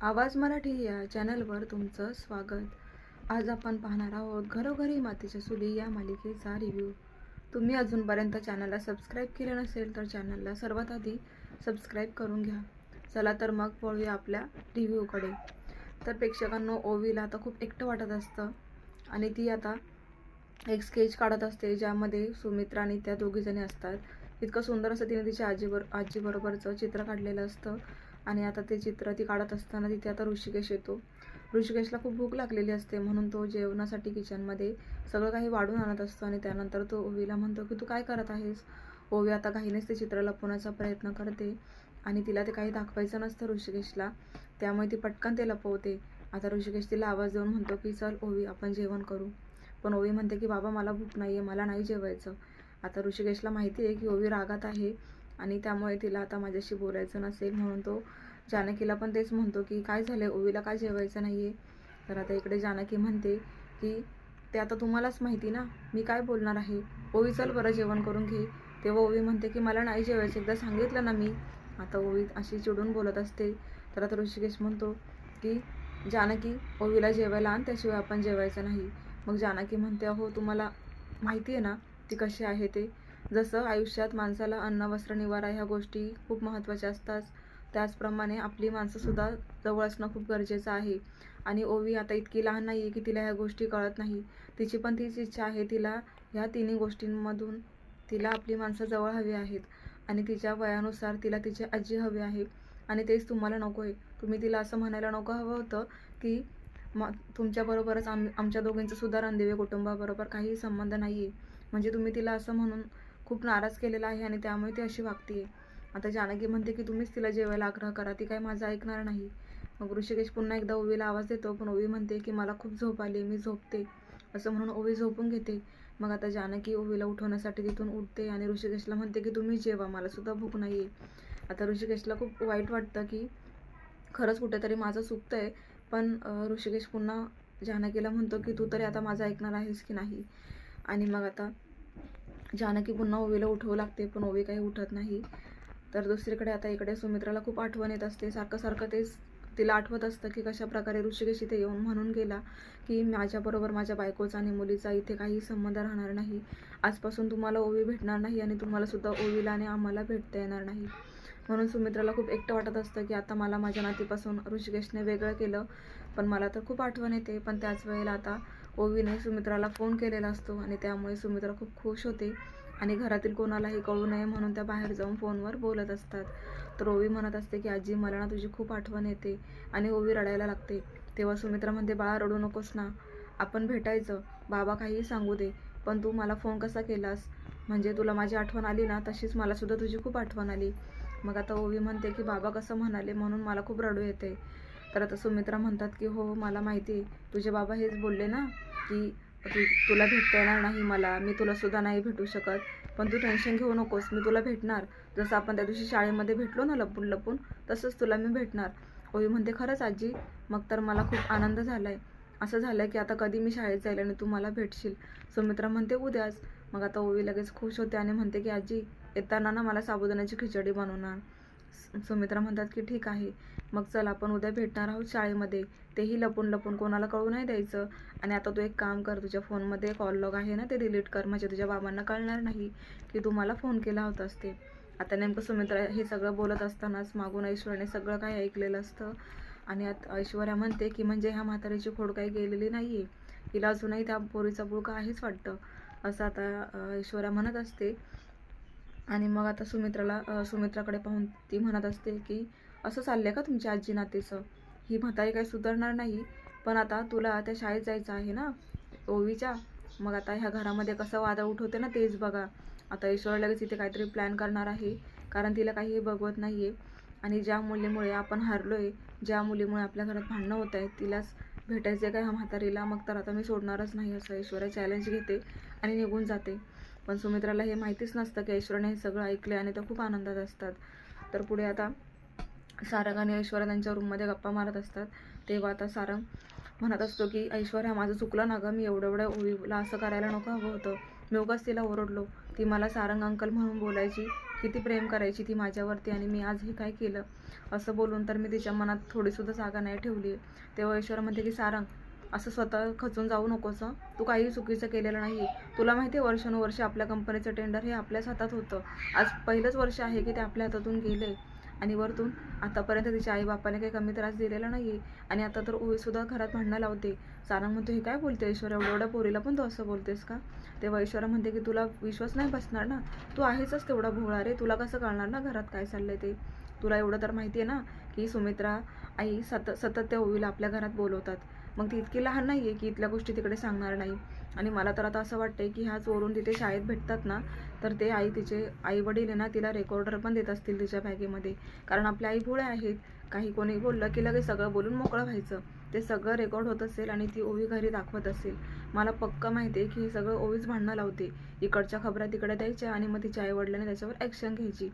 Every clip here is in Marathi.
आवाज मराठी या चॅनलवर तुमचं स्वागत. आज आपण पाहणार आहोत घरोघरी मातीच्या सुली या मालिकेचा रिव्ह्यू तुम्ही अजूनपर्यंत चॅनलला सबस्क्राईब केलं नसेल तर चॅनलला सर्वात आधी सबस्क्राईब करून घ्या. चला तर मग पळूया आपल्या रिव्ह्यूकडे तर प्रेक्षकांनो ओवीला आता खूप एकटं वाटत असतं आणि ती आता एक स्केच काढत असते ज्यामध्ये सुमित्रा आणि त्या दोघीजणी असतात. इतकं सुंदर असं तिने तिच्या आजीबर आजीबरोबरचं चित्र काढलेलं असतं. आणि आता ते चित्र ती काढत असताना तिथे आता ऋषिकेश येतो. ऋषिकेशला खूप भूक लागलेली असते म्हणून तो जेवणासाठी किचनमध्ये सगळं काही वाढून आणत असतो आणि त्यानंतर तो ओवीला म्हणतो की तू काय करत आहेस? ओवी आता घाईनेच ते चित्र लपवण्याचा प्रयत्न करते आणि तिला ते काही दाखवायचं नसतं ऋषिकेशला. त्यामुळे ती पटकन ते लपवते. आता ऋषिकेश तिला आवाज देऊन म्हणतो की चल ओवी आपण जेवण करू. पण ओवी म्हणते की बाबा मला भूक नाही आहे मला नाही जेवायचं. आता ऋषिकेशला माहिती आहे की ओवी रागात आहे आणि त्यामुळे तिला आता माझ्याशी बोलायचं नसेल म्हणून तो जानकीला पण तेच म्हणतो की काय झालं ओवीला काय जेवायचं नाही आहे तर आता इकडे जानकी म्हणते की ते आता तुम्हालाच माहिती ना? मी काय बोलणार आहे? ओवी चल बरं जेवण करून घे. तेव्हा ओवी म्हणते की मला नाही जेवायचं. एकदा सांगितलं ना मी. आता ओवी अशी चिडून बोलत असते. तर आता ऋषिकेश म्हणतो की जानकी ओवीला जेवायला आण. त्याशिवाय आपण जेवायचं नाही. मग जानकी म्हणते अहो तुम्हाला माहिती आहे ना? ती कशी आहे ते? जसं आयुष्यात माणसाला अन्न वस्त्र निवारा ह्या गोष्टी खूप महत्त्वाच्या असतात. त्याचप्रमाणे आपली माणसंसुद्धा जवळ असणं खूप गरजेचं आहे. आणि ओवी आता इतकी लहान नाही आहे की तिला ह्या गोष्टी कळत नाही. तिची पण तीच इच्छा आहे. तिला ह्या तिन्ही गोष्टींमधून तिला आपली माणसं जवळ हवी आहेत. आणि तिच्या वयानुसार तिला तिची आजी हवी आहे. आणि तेच तुम्हाला नको आहे. तुम्ही तिला असं म्हणायला नको हवं होतं की म तुमच्याबरोबरच आम आमच्या दोघींचंसुद्धा रणदिवे कुटुंबाबरोबर काही संबंध नाही आहे म्हणजे तुम्ही तिला असं म्हणून खूप नाराज केलेला आहे आणि त्यामुळे ती अशी वागते आता जानकी म्हणते की तुम्हीच तिला जेवायला आग्रह करा. ती काय माझं ऐकणार नाही. मग ऋषिकेश पुन्हा एकदा ओवीला आवाज देतो. पण ओवी म्हणते की मला खूप झोप आली मी झोपते. असं म्हणून ओवी झोपून घेते. मग आता जानकी ओवीला उठवण्यासाठी तिथून उठते आणि ऋषिकेशला म्हणते की तुम्ही जेवा. मला सुद्धा भूक नाही आहे आता ऋषिकेशला खूप वाईट वाटतं की खरंच कुठेतरी माझं चुकतं आहे पण ऋषिकेश पुन्हा जानकीला म्हणतो की तू तरी आता माझं ऐकणार आहेस की नाही? आणि मग आता जानकी पुन्हा ओवीला उठवं लागते पण ओवी काही उठत नाही. तर दुसरीकडे आता इकडे सुमित्राला खूप आठवण येत असते. सारखं सारखं तेच तिला आठवत असतं की कशा प्रकारे ऋषिकेश इथे येऊन म्हणून गेला की माझ्याबरोबर माझ्या बायकोचा आणि मुलीचा इथे काही संबंध राहणार नाही. आजपासून तुम्हाला ओवी भेटणार नाही आणि तुम्हाला सुद्धा ओवीला आणि आम्हाला भेटता येणार नाही. म्हणून सुमित्राला खूप एकटं वाटत असतं की आता मला माझ्या नातीपासून ऋषिकेशने वेगळं केलं. पण मला तर खूप आठवण येते. पण त्याच वेळेला आता ओवीने सुमित्राला फोन केलेला असतो आणि त्यामुळे सुमित्रा खूप खुश होते आणि घरातील कोणालाही कळू नये म्हणून त्या बाहेर जाऊन फोनवर बोलत असतात. तर ओवी म्हणत असते की आजी मला ना तुझी खूप आठवण येते आणि ओवी रडायला लागते. तेव्हा सुमित्रा म्हणते बाळा रडू नकोस ना. आपण भेटायचं. बाबा काहीही सांगू दे पण तू मला फोन कसा केलास? म्हणजे तुला माझी आठवण आली ना तशीच मला सुद्धा तुझी खूप आठवण आली. मग आता ओवी म्हणते की बाबा कसं म्हणाले म्हणून मला खूप रडू येते. तर आता सुमित्रा म्हणतात की हो, हो मला माहिती आहे. तुझे बाबा हेच बोलले ना? की तू तुला भेटता येणार नाही मला मी तुला सुद्धा नाही भेटू शकत. पण तू टेन्शन घेऊ नकोस मी तुला भेटणार. जसं आपण त्या दिवशी शाळेमध्ये भेटलो ना लपून लपून तसंच तुला मी भेटणार. ओवी म्हणते खरंच आजी मग तर मला खूप आनंद झाला आहे असं झालं आहे की आता कधी मी शाळेत जाईल आणि तू मला भेटशील. सुमित्रा म्हणते उद्याच. मग आता ओवी लगेच खुश होते आणि म्हणते की आजी येताना ना मला साबुदाण्याची खिचडी बनवणार. सुमित्रा म्हणतात की ठीक आहे मग चल आपण उद्या भेटणार आहोत शाळेमध्ये. तेही लपून लपून कोणाला कळू नाही द्यायचं. आणि आता तू एक काम कर तुझ्या फोनमध्ये कॉल लॉग आहे ना ते डिलीट कर. म्हणजे तुझ्या बाबांना कळणार नाही की तू मला फोन केला होतास ते. आता नेमकं सुमित्रा हे सगळं बोलत असतानाच मागून ऐश्वर्याने सगळं काही ऐकलेलं असतं. आणि आता ऐश्वर्या म्हणते की म्हणजे ह्या म्हातारीची खोड काही गेलेली नाही आहे हिला अजूनही त्या पोरीचा बुळका आहेच वाटतं. असं आता ऐश्वर्या म्हणत असते. आणि मग आता सुमित्राला सुमित्राकडे पाहून ती म्हणत असते की असं चाललं आहे का तुमच्या आजी नातेचं? ही म्हातारी काही सुधारणार नाही. पण आता तुला त्या शाळेत जायचं आहे ना ओवीच्या? मग आता ह्या घरामध्ये कसं वादळ उठवते ना तेच बघा. आता ईश्वर लगेच इथे काहीतरी प्लॅन करणार आहे कारण तिला काही बघवत नाही आहे आणि ज्या मुलीमुळे आपण हारलो आहे ज्या मुलीमुळे आपल्या घरात भांडणं होत आहेत तिलाच भेटायचं आहे काय ह्या म्हातारीला? मग तर आता मी सोडणारच नाही असं ईश्वर चॅलेंज घेते आणि निघून जाते. पण सुमित्राला हे माहितीच नसतं की ऐश्वर्याने हे सगळं ऐकले आणि त्या खूप आनंदात असतात. तर पुढे आता सारंग आणि ऐश्वर्या त्यांच्या रूममध्ये गप्पा मारत असतात. तेव्हा आता सारंग म्हणत असतो की ऐश्वर्या माझं चुकलं ना गं? मी एवढं एवढं ओवीला असं करायला नको हवं होतं. मी उगाच तिला ओरडलो. ती मला सारंग अंकल म्हणून बोलायची. किती प्रेम करायची ती माझ्यावरती आणि मी आज हे काय केलं? असं बोलून तर मी तिच्या मनात थोडीसुद्धा जागा नाही ठेवली. तेव्हा ईश्वर म्हणते की सारंग असं स्वतः खचून जाऊ नकोस तू काही चुकीचं केलेलं नाही. तुला माहिती आहे वर्षानुवर्षे आपल्या कंपनीचं टेंडर हे आपल्याच हातात होतं. आज पहिलंच वर्ष आहे की ते आपल्या हातातून गेले. आणि वरतून आतापर्यंत तिच्या आईबापाने काही कमी त्रास दिलेला नाही आणि आता तर ओवीसुद्धा घरात भांडणं लावते. सारंग म्हणतो हे काय बोलते ऐश्वर्या एवढ्या एवढ्या पोरीला पण तू असं बोलतेस का? तेव्हा ऐश्वर्या म्हणते की तुला विश्वास नाही बसणार ना? तू आहेसच तेवढा भोळा रे. तुला कसं कळणार ना घरात काय चाललंय ते? तुला एवढं तर माहिती आहे ना की सुमित्रा आई सतत सतत त्या ओवीला आपल्या घरात बोलवतात. मग ती इतकी लहान नाही आहे की इथल्या गोष्टी तिकडे सांगणार नाही. आणि मला तर आता असं वाटतंय की ह्या चोरून तिथे शाळेत भेटतात ना तर ते आई तिचे आई वडील आहे ना तिला रेकॉर्डर पण देत असतील तिच्या बॅगेमध्ये. कारण आपल्या आई भोळ्या आहेत. काही कोणी बोललं की लगेच सगळं बोलून मोकळं व्हायचं. ते सगळं रेकॉर्ड होत असेल आणि ती ओवी घरी दाखवत असेल. मला पक्कं माहिती आहे की हे सगळं ओवीच भांडणं लावते. इकडच्या खबऱ्या तिकडे द्यायच्या आणि मग तिच्या आईवडिलांनी त्याच्यावर ॲक्शन घ्यायची.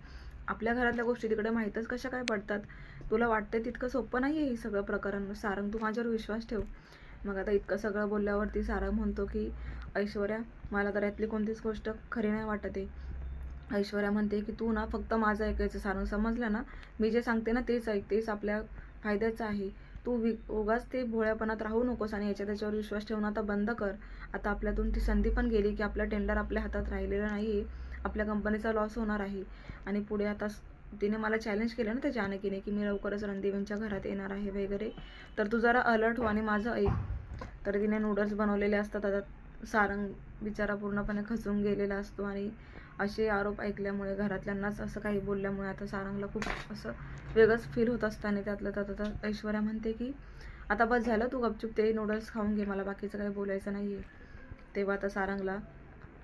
आपल्या घरातल्या गोष्टी तिकडे माहीतच कशा काय पडतात. तुला वाटतं तितकं सोपं नाही आहे हे सगळं प्रकरण? सारंग तू माझ्यावर विश्वास ठेव. मग आता इतकं सगळं बोलल्यावरती सारंग म्हणतो की ऐश्वर्या मला तर यातली कोणतीच गोष्ट खरी नाही वाटत आहे. ऐश्वर्या म्हणते की तू ना फक्त माझं ऐकायचं. सारंग समजलं ना? मी जे सांगते ना तेच ऐक तेच आपल्या फायद्याचं आहे. तू वि उगाच ते भोळ्यापणात राहू नकोस आणि याच्या त्याच्यावर विश्वास ठेवून आता बंद कर. आता आपल्यातून ती संधी पण गेली की आपलं टेंडर आपल्या हातात राहिलेलं नाही आहे आपल्या कंपनीचा लॉस होणार आहे. आणि पुढे आता तिने मला चॅलेंज केलं ना त्या जानकीने की मी लवकरच रणदेवींच्या घरात येणार आहे वगैरे. तर तू जरा अलर्ट हो आणि माझं ऐक. तर तिने नूडल्स बनवलेले असतात आता सारंग बिचारा पूर्णपणे खचून गेलेला असतो आणि असे आरोप ऐकल्यामुळे घरातल्यांनाच असं काही बोलल्यामुळे आता सारंगला खूप असं वेगळंच फील होत असताना त्यातलं त्यात आता ऐश्वर्या म्हणते की आता बस झालं तू गपचूप ते नूडल्स खाऊन घे मला बाकीचं काही बोलायचं नाही आहे तेव्हा आता सारंगला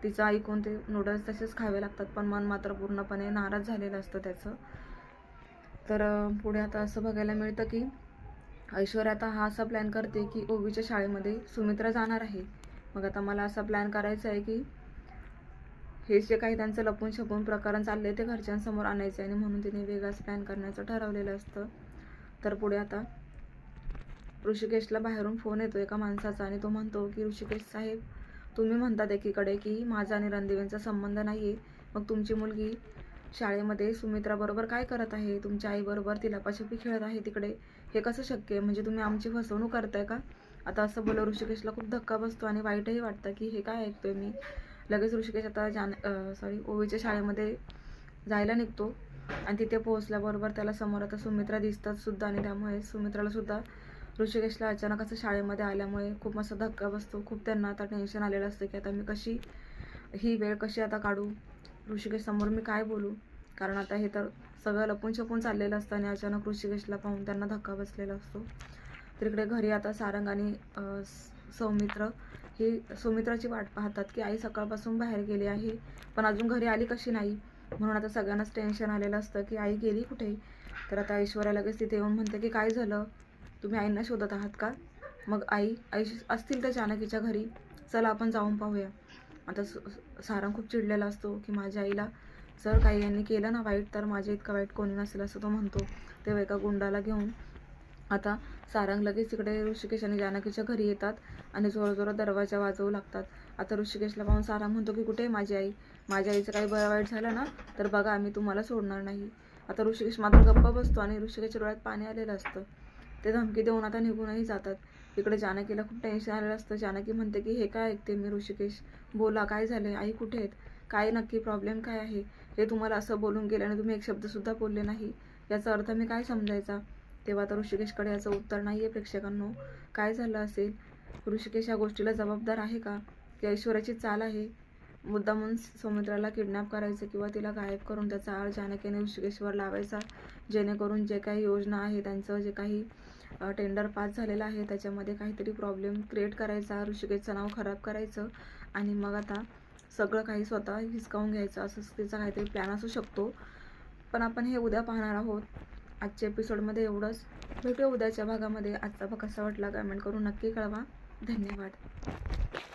तिचं ऐकून ते नूडल्स तसेच खावे लागतात पण मन मात्र पूर्णपणे नाराज झालेलं असतं त्याचं. तर पुढे आता असं बघायला मिळतं की ऐश्वर्या आता हा असा प्लॅन करते की ओवीच्या शाळेमध्ये सुमित्रा जाणार आहे. मग आता मला असा प्लॅन करायचा आहे की हे जे काही त्यांचं लपून छपून प्रकरण चाललंय ते घरच्यांसमोर आणायचं आहे आणि म्हणून तिने वेगळाच प्लॅन करण्याचं ठरवलेलं असतं. तर पुढे आता ऋषिकेशला बाहेरून फोन येतो एका माणसाचा आणि तो म्हणतो की ऋषिकेश साहेब तुम्ही म्हणतात एकीकडे की माझा आणि रणदेवींचा संबंध नाही आहे मग तुमची मुलगी शाळेमध्ये सुमित्राबरोबर काय करत आहे? तुमच्या आईबरोबर ती लपाछपी खेळत आहे तिकडे? हे कसं शक्य आहे? म्हणजे तुम्ही आमची फसवणूक करताय का? आता असं बोललं ऋषिकेशला खूप धक्का बसतो आणि वाईटही वाटतं की हे काय ऐकतोय मी? लगेच ऋषिकेश आता जान सॉरी ओवीच्या शाळेमध्ये जायला निघतो. आणि तिथे पोहोचल्याबरोबर त्याला समोर आता सुमित्रा दिसतात सुद्धा आणि त्यामुळे सुमित्राला सुद्धा ऋषिकेशला अचानक असं शाळेमध्ये आल्यामुळे खूप मस्त धक्का बसतो. खूप त्यांना आता टेन्शन आलेलं असतं की आता मी कशी ही वेळ कशी आता काढू? ऋषिकेश समोर मी काय बोलू? कारण आता हे तर सगळं लपून छपून चाललेलं असतं आणि अचानक ऋषिकेशला पाहून त्यांना धक्का बसलेला असतो. तर इकडे घरी आता सारंग आणि सौमित्र ही सौमित्राची वाट पाहतात की आई सकाळपासून बाहेर गेली आहे पण अजून घरी आली कशी नाही? म्हणून आता सगळ्यांनाच टेन्शन आलेलं असतं की आई गेली कुठे? तर आता ऐश्वर्या लगेच तिथे येऊन म्हणते की काय झालं? तुम्ही आईंना शोधत आहात का? मग आई आई असतील त्या जानकीच्या घरी. चला आपण जाऊन पाहूया. आता स- सारंग खूप चिडलेला असतो की माझ्या आईला जर काही यांनी केलं ना वाईट तर माझ्या इतकं वाईट कोणी नसेल असं तो म्हणतो. तेव्हा एका गुंडाला घेऊन आता सारंग लगेच तिकडे ऋषिकेश आणि जानकीच्या घरी येतात आणि जोरजोरात दरवाजा वाजवू लागतात. आता ऋषिकेशला पाहून सारंग म्हणतो की कुठे आहे माझी आई? माझ्या आईचं काही बरं वाईट झालं ना तर बघा आम्ही तुम्हाला सोडणार नाही. आता ऋषिकेश मात्र गप्पा बसतो आणि ऋषिकेशच्या डोळ्यात पाणी आलेलं असतं. ते धमकी देऊन आता निघूनही जातात. इकडे जानकीला खूप टेन्शन आलेलं असतं. जानकी म्हणते की हे काय ऐकते मी ऋषिकेश? बोला काय झाले आई कुठे आहेत? काय नक्की प्रॉब्लेम काय आहे? हे तुम्हाला असं बोलून गेल्याने तुम्ही एक शब्दसुद्धा बोलले नाही. याचा अर्थ मी काय समजायचा? तेव्हा आता ऋषिकेशकडे याचं उत्तर नाही आहे प्रेक्षकांनो. काय झालं असेल? ऋषिकेश या गोष्टीला जबाबदार आहे का? की ऐश्वर्याची चाल आहे. मुद्दामून समुद्राला किडनॅप करायचं किंवा तिला गायब करून त्याचा आळ जानकीने ऋषिकेश्वर लावायचा जेणेकरून जे काही योजना आहे त्यांचं जे काही टेंडर पास झालेलं आहे त्याच्यामध्ये काहीतरी प्रॉब्लेम क्रिएट करायचा ऋषिकेशचं नाव खराब करायचं आणि मग आता सगळं काही स्वतः हिसकावून घ्यायचं असं तिचा काहीतरी प्लॅन असू शकतो. पण आपण हे उद्या पाहणार आहोत. आजच्या एपिसोडमध्ये एवढंच. भेटूया उद्याच्या भागामध्ये. आजचा भाग कसा वाटला कमेंट करून नक्की कळवा. धन्यवाद.